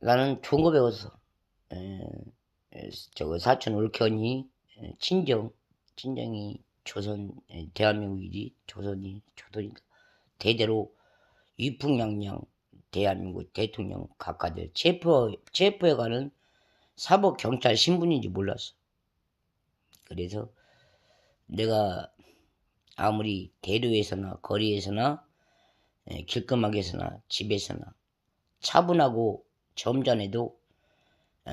나는 좋은 거 배웠어. 에, 에, 저거 사촌 에, 친정, 친정이 조선, 에, 대한민국이지 조선이 조선이니까 대대로 위풍양양 대한민국 대통령 각하들 체포 체포해 가는 사법 경찰 신분인지 몰랐어. 그래서 내가 아무리 대로에서나 거리에서나 에, 길거막에서나 집에서나 차분하고 점잖해도 어,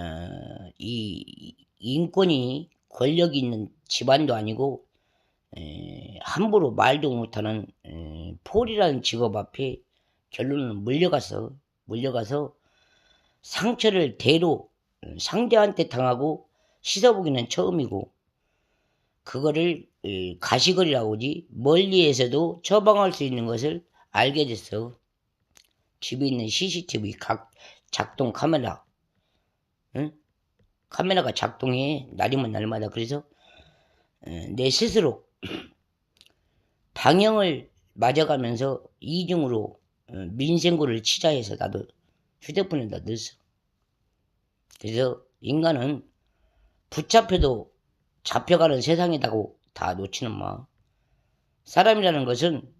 이 인권이 권력이 있는 집안도 아니고 에, 함부로 말도 못하는 에, 폴이라는 직업 앞에 결론은 물려가서 물려가서 상처를 대로 어, 상대한테 당하고 씻어보기는 처음이고 그거를 에, 가시거리라고 하지 멀리에서도 처방할 수 있는 것을 알게 됐어. 집에 있는 CCTV 각 작동 카메라, 응? 카메라가 작동해 날이면 날마다 그래서 어, 내 스스로 방영을 맞아가면서 이중으로 어, 민생고를 치자 해서 나도 휴대폰에다 넣었어. 그래서 인간은 붙잡혀도 잡혀가는 세상이라고 다 놓치는 마. 사람이라는 것은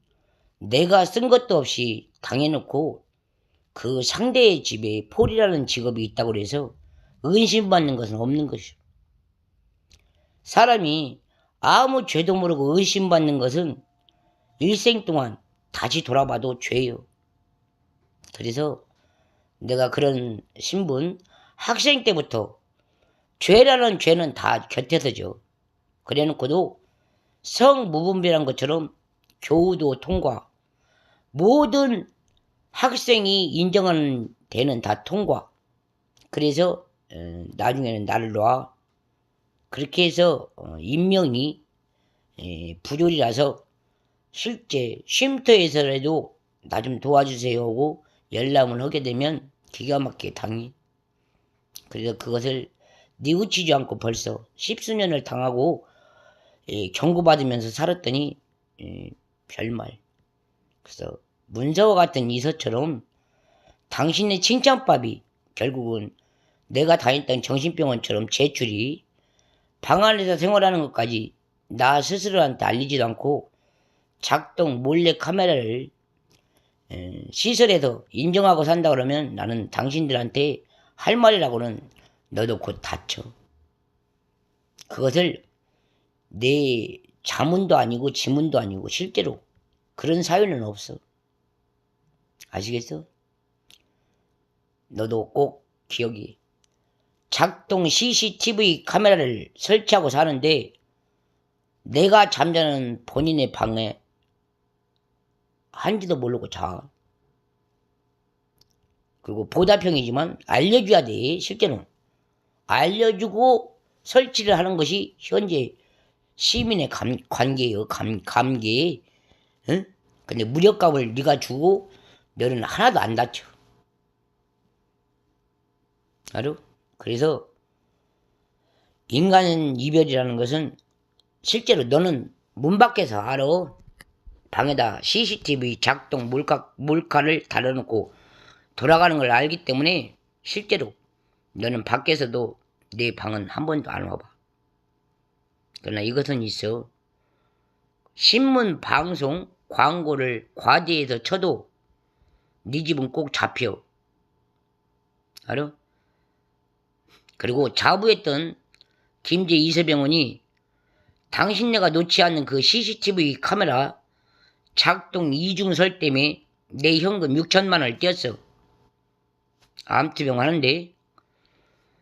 내가 쓴 것도 없이 당해놓고 그 상대의 집에 폴이라는 직업이 있다고 해서 의심받는 것은 없는 것이오. 사람이 아무 죄도 모르고 의심받는 것은 일생 동안 다시 돌아봐도 죄요. 그래서 내가 그런 신분 학생 때부터 죄라는 죄는 다 곁에서 져. 그래 놓고도 성무분별한 것처럼 교우도 통과. 모든 학생이 인정하는 데는 다 통과. 그래서 어, 나중에는 나를 놔. 그렇게 해서 어, 임명이 에, 부조리라서 실제 쉼터에서라도 나 좀 도와주세요 하고 열람을 하게 되면 기가 막히게 당해. 그래서 그것을 뉘우치지 않고 벌써 십수년을 당하고 예, 경고받으면서 살았더니 예, 별말. 그래서 문서와 같은 이서처럼 당신의 칭찬밥이 결국은 내가 다녔던 정신병원처럼 제출이 방 안에서 생활하는 것까지 나 스스로한테 알리지도 않고 작동 몰래 카메라를 에, 시설에서 인정하고 산다 그러면 나는 당신들한테 할 말이라고는 너도 곧 다쳐. 그것을 내 자문도 아니고 지문도 아니고 실제로 그런 사유는 없어. 아시겠어? 너도 꼭 기억이. 작동 CCTV 카메라를 설치하고 사는데 내가 잠자는 본인의 방에 한지도 모르고 자. 그리고 보답형이지만 알려줘야 돼, 실제는. 알려주고 설치를 하는 것이 현재 시민의 감, 관계예요, 감, 감계. 응? 근데 무력감을 네가 주고 너는 하나도 안 다쳐. 알아? 그래서 인간 이별이라는 것은 실제로 너는 문 밖에서 알아. 방에다 CCTV 작동 몰카, 몰카를 달아놓고 돌아가는 걸 알기 때문에 실제로 너는 밖에서도 내 방은 한 번도 안 와봐. 그러나 이것은 있어. 신문, 방송, 광고를 과대해서 쳐도 네 집은 꼭 잡혀. 알아? 그리고 자부했던 김제 이세병원이 당신네가 놓지 않는 그 CCTV 카메라 작동 이중설 때문에 내 현금 6천만 원을 떼었어. 암투병 하는데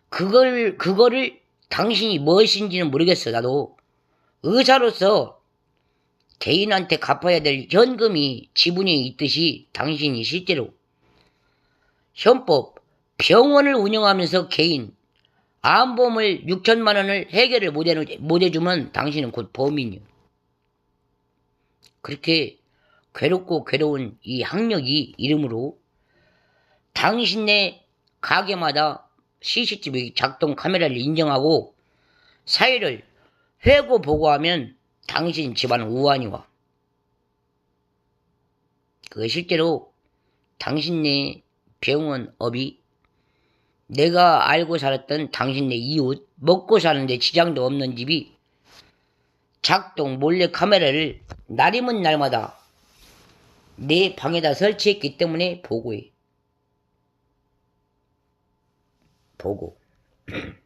그걸 그거를 당신이 무엇인지는 모르겠어 나도 의사로서 개인한테 갚아야 될 현금이 지분이 있듯이 당신이 실제로 현법 병원을 운영하면서 개인 암보험을 6천만 원을 해결을 못, 해주면 당신은 곧 범인이요. 그렇게 괴롭고 괴로운 이 학력이 이름으로 당신네 가게마다 CCTV 작동 카메라를 인정하고 사회를 회고 보고하면 당신 집안은 우환이 와. 그거 실제로 당신네 병원 업이 내가 알고 살았던 당신네 이웃 먹고 사는데 지장도 없는 집이 작동 몰래 카메라를 날이면 날마다 내 방에다 설치했기 때문에 보고해. 보고.